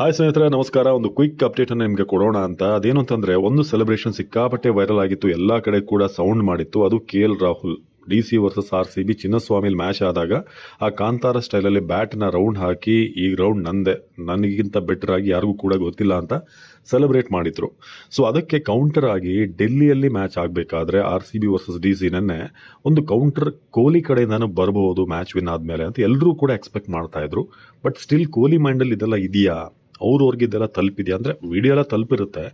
Hi ಸ್ನೇಹಿತರೆ, ನಮಸ್ಕಾರ. ಒಂದು ಕ್ವಿಕ್ ಅಪ್ಡೇಟ್ ಅನ್ನು ನಿಮಗೆ ಕೊಡೋಣ ಅಂತ. ಅದೇನು ಅಂತಂದ್ರೆ ಒಂದು ಸೆಲೆಬ್ರೇಷನ್ ಸಿಕ್ಕಾಪಟ್ಟೆ ವೈರಲ್ ಆಗಿತ್ತು. ಎಲ್ಲಾ ಕಡೆ ಕೂಡ ಸೌಂಡ್ ಮಾಡಿತ್ತು. ಅದು K L Rahul D C versus R C B ಚಿನ್ನಸ್ವಾಮಿಲಿ match ಆದಾಗ ಆ ಕಾಂತಾರ ಸ್ಟೈಲಲ್ಲಿ ಬ್ಯಾಟ್ನ ರೌಂಡ್ ಹಾಕಿ, ಈ ರೌಂಡ್ ನಂದೆ. ನನಗಿಂತ ಬೆಟರ್ ಆಗಿ ಯಾರಿಗೂ ಕೂಡ ಗೊತ್ತಿಲ್ಲ ಅಂತ ಸೆಲೆಬ್ರೇಟ್ ಮಾಡಿದ್ರು. ಸೊ ಅದಕ್ಕೆ ಕೌಂಟರ್ ಆಗಿ ಡೆಲ್ಲಿಯಲ್ಲಿ ಮ್ಯಾಚ್ ಆಗಬೇಕಾದ್ರೆ R C B versus D C ನೆನ್ನೆ ಒಂದು ಕೌಂಟರ್ ಕೊಹ್ಲಿ ಕಡೆಯಿಂದಾನು ಬರಬಹುದು ಮ್ಯಾಚ್ ವಿನ್ ಆದ್ಮೇಲೆ ಅಂತ ಎಲ್ಲರೂ ಕೂಡ ಎಕ್ಸ್ಪೆಕ್ಟ್ ಮಾಡ್ತಾ ಇದ್ರು. ಬಟ್ ಸ್ಟಿಲ್ ಕೊಹ್ಲಿ ಮೈಂಡಲ್ಲಿ ಇದೆಲ್ಲ ಇದೆಯಾ? ಅವ್ರವ್ರಿಗೆ ಇದೆಲ್ಲ ತಲುಪಿದೆಯಾ? ಅಂದರೆ ವಿಡಿಯೋ ಎಲ್ಲ ತಲುಪಿರುತ್ತೆ,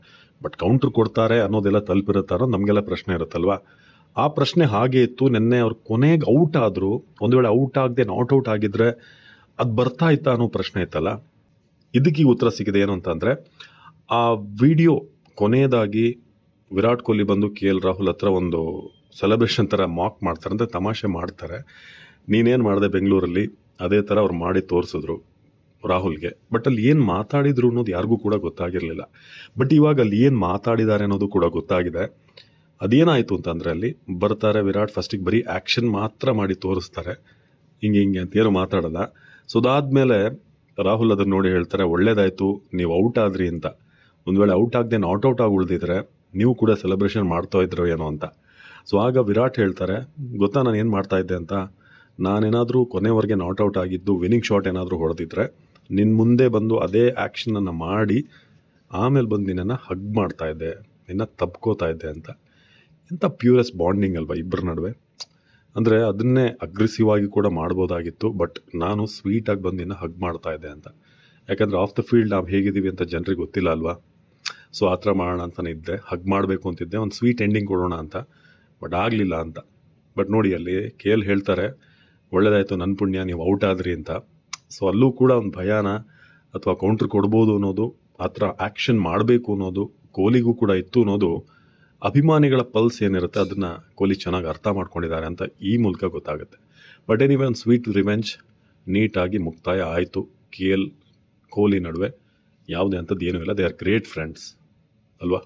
ಬಟ್ ಕೌಂಟ್ರ್ ಕೊಡ್ತಾರೆ ಅನ್ನೋದೆಲ್ಲ ತಲುಪಿರುತ್ತೆ ಅನ್ನೋದು ನಮಗೆಲ್ಲ ಪ್ರಶ್ನೆ ಇರುತ್ತಲ್ವ? ಆ ಪ್ರಶ್ನೆ ಹಾಗೆ ಇತ್ತು. ನಿನ್ನೆ ಅವ್ರು ಕೊನೆಗೆ ಔಟ್ ಆದರೂ. ಒಂದು ವೇಳೆ ಔಟ್ ಆಗದೆ ನಾಟ್ ಔಟ್ ಆಗಿದ್ರೆ ಅದು ಬರ್ತಾ ಇತ್ತಾ ಅನ್ನೋ ಪ್ರಶ್ನೆ ಇತ್ತಲ್ಲ? ಇದಕ್ಕೆ ಉತ್ತರ ಸಿಗಿದೆ ಏನು ಅಂತಂದರೆ, ಆ ವಿಡಿಯೋ ಕೊನೆಯದಾಗಿ ವಿರಾಟ್ ಕೊಹ್ಲಿ ಬಂದು ಕೆ ಎಲ್ ರಾಹುಲ್ ಹತ್ರ ಒಂದು ಸೆಲೆಬ್ರೇಷನ್ ಥರ ಮಾಕ್ ಮಾಡ್ತಾರೆ, ಅಂದರೆ ತಮಾಷೆ ಮಾಡ್ತಾರೆ. ನೀನೇನು ಮಾಡಿದೆ ಬೆಂಗಳೂರಲ್ಲಿ? ಅದೇ ಥರ ಅವ್ರು ಮಾಡಿ ತೋರಿಸಿದ್ರು. ರಾಹುಲ್ಗೆ. ಬಟ್ ಅಲ್ಲಿ ಏನು ಮಾತಾಡಿದ್ರು ಅನ್ನೋದು ಯಾರಿಗೂ ಕೂಡ ಗೊತ್ತಾಗಿರಲಿಲ್ಲ. ಬಟ್ ಇವಾಗ ಅಲ್ಲಿ ಏನು ಮಾತಾಡಿದ್ದಾರೆ ಅನ್ನೋದು ಕೂಡ ಗೊತ್ತಾಗಿದೆ. ಅದೇನಾಯಿತು ಅಂತಂದರೆ ಅಲ್ಲಿ ಬರ್ತಾರೆ ವಿರಾಟ್ ಫಸ್ಟಿಗೆ ಬರೀ ಆ್ಯಕ್ಷನ್ ಮಾತ್ರ ಮಾಡಿ ತೋರಿಸ್ತಾರೆ. ಹಿಂಗೆ ಹಿಂಗೆ ಅಂತ ಏನು ಮಾತಾಡಲ್ಲ. ಸೊ ಅದಾದಮೇಲೆ ರಾಹುಲ್ ಅದನ್ನು ನೋಡಿ ಹೇಳ್ತಾರೆ, ಒಳ್ಳೇದಾಯಿತು, ನೀವು ಔಟ್ ಆದ್ರಿ ಅಂತ. ಒಂದು ವೇಳೆ ಔಟ್ ಆಗದೆ ನಾಟ್ ಔಟ್ ಆಗಿ ಉಳಿದಿದ್ರೆ ನೀವು ಕೂಡ ಸೆಲೆಬ್ರೇಷನ್ ಮಾಡ್ತಾ ಇದ್ರು ಏನೋ ಅಂತ. ಸೊ ಆಗ ವಿರಾಟ್ ಹೇಳ್ತಾರೆ, ಗೊತ್ತಾ ನಾನು ಏನು ಮಾಡ್ತಾ ಇದ್ದೆ ಅಂತ? ನಾನೇನಾದರೂ ಕೊನೆವರೆಗೆ ನಾಟ್ ಔಟ್ ಆಗಿದ್ದು ವಿನ್ನಿಂಗ್ ಶಾಟ್ ಏನಾದರೂ ಹೊಡೆದಿದ್ರೆ ನಿನ್ನ ಮುಂದೆ ಬಂದು ಅದೇ ಆ್ಯಕ್ಷನನ್ನು ಮಾಡಿ, ಆಮೇಲೆ ಬಂದು ನಿನ್ನನ್ನು ಹಗ್ ಮಾಡ್ತಾ ಇದ್ದೆ, ನಿನ್ನ ತಪ್ಕೋತಾ ಇದ್ದೆ ಅಂತ. ಎಂಥ ಪ್ಯೂರೆಸ್ಟ್ ಬಾಂಡಿಂಗ್ ಅಲ್ವಾ ಇಬ್ಬರ ನಡುವೆ. ಅಂದರೆ ಅದನ್ನೇ ಅಗ್ರೆಸಿವ್ ಆಗಿ ಕೂಡ ಮಾಡ್ಬೋದಾಗಿತ್ತು ಬಟ್ ನಾನು ಸ್ವೀಟಾಗಿ ಬಂದು ನಿನ್ನ ಹಗ್ ಮಾಡ್ತಾ ಇದ್ದೆ ಅಂತ. ಯಾಕಂದರೆ ಆಫ್ ದ ಫೀಲ್ಡ್ ನಾವು ಹೇಗಿದ್ದೀವಿ ಅಂತ ಜನರಿಗೆ ಗೊತ್ತಿಲ್ಲ ಅಲ್ವಾ? ಸೊ ಆ ಥರ ಮಾಡೋಣ ಅಂತಲೇ ಇದ್ದೆ ಹಗ್ ಮಾಡಬೇಕು ಅಂತಿದ್ದೆ ಒಂದು ಸ್ವೀಟ್ ಎಂಡಿಂಗ್ ಕೊಡೋಣ ಅಂತ. ಬಟ್ ಆಗಲಿಲ್ಲ ಅಂತ. ಬಟ್ ನೋಡಿ ಅಲ್ಲಿ ಕೇಲ್ ಹೇಳ್ತಾರೆ, ಒಳ್ಳೇದಾಯಿತು ನನ್ನ ಪುಣ್ಯ, ನೀವು ಔಟ್ ಆದ್ರಿ ಅಂತ. ಸೊ ಅಲ್ಲೂ ಕೂಡ ಒಂದು ಭಯಾನ ಅಥವಾ ಕೌಂಟ್ರ್ ಕೊಡ್ಬೋದು ಅನ್ನೋದು, ಆ ಥರ ಆ್ಯಕ್ಷನ್ ಮಾಡಬೇಕು ಅನ್ನೋದು ಕೊಹ್ಲಿಗೂ ಕೂಡ ಇತ್ತು ಅನ್ನೋದು ಅಭಿಮಾನಿಗಳ ಪಲ್ಸ್ ಏನಿರುತ್ತೆ ಅದನ್ನು ಕೊಹ್ಲಿ ಚೆನ್ನಾಗಿ ಅರ್ಥ ಮಾಡ್ಕೊಂಡಿದ್ದಾರೆ ಅಂತ ಈ ಮೂಲಕ ಗೊತ್ತಾಗುತ್ತೆ. ಬಟ್ ಎನಿವೆ ಒಂದು ಸ್ವೀಟ್ ರಿವೆಂಜ್ ನೀಟಾಗಿ ಮುಕ್ತಾಯ ಆಯಿತು. ಕೆ ಎಲ್ ಕೊಹ್ಲಿ ನಡುವೆ. ಯಾವುದೇ ಅಂಥದ್ದು ಏನೂ ಇಲ್ಲ. ದೇ ಆರ್ ಗ್ರೇಟ್ ಫ್ರೆಂಡ್ಸ್ ಅಲ್ವಾ?